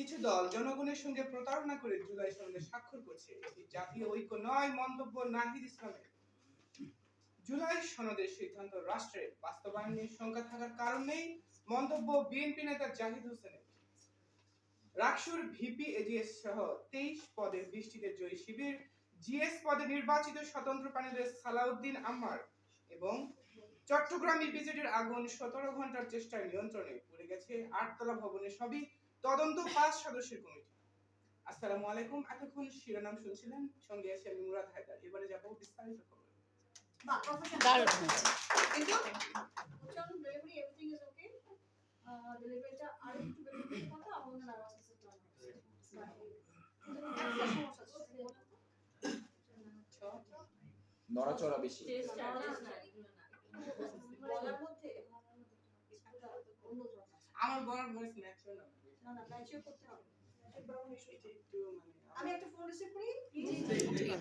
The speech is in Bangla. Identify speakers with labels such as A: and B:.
A: কিছু দল জনগণের সঙ্গে প্রতারণা করে জুলাই সনদে স্বাক্ষর করছে। এটি জাতীয় ঐক্য নয়, মন্তব্য নাহিদ ইসলামের। জুলাই সনদের সিদ্ধান্ত বাস্তবায়নের সংখ্যা থাকার কারণেই মন্তব্য বিএনপি নেতা জাহিদ হোসেনের। রাকসুর ভিপি এজিএস সহ তেইশ পদের বৃষ্টিতে জয়ী শিবির, জিএস পদে নির্বাচিত স্বতন্ত্র প্যানেলের সালাউদ্দিন আম্মার এবং চট্টগ্রাম ইপিজেডের আগুন সতেরো ঘণ্টার চেষ্টায় নিয়ন্ত্রণে পড়ে গেছে। আটতলা ভবনের সবই তদন্ত পাঁচ সদস্যের কমিটি। আসসালামু আলাইকুম। এতক্ষণ শিরোনাম শুনছিলেন সঙ্গে আছে আমি মুরাদ হায়দার। এবারে যাব বিস্তারিত খবর।
B: তো।
C: নড়াচড়া বেশি।
A: আমার বড় ভয়েস ম্যাচও না।
B: না, না, match-ও করতে হবে। একটু বড় issue।
A: এটা একটু মানে
B: আমি একটা ফোন রিসিভ করি
A: জি,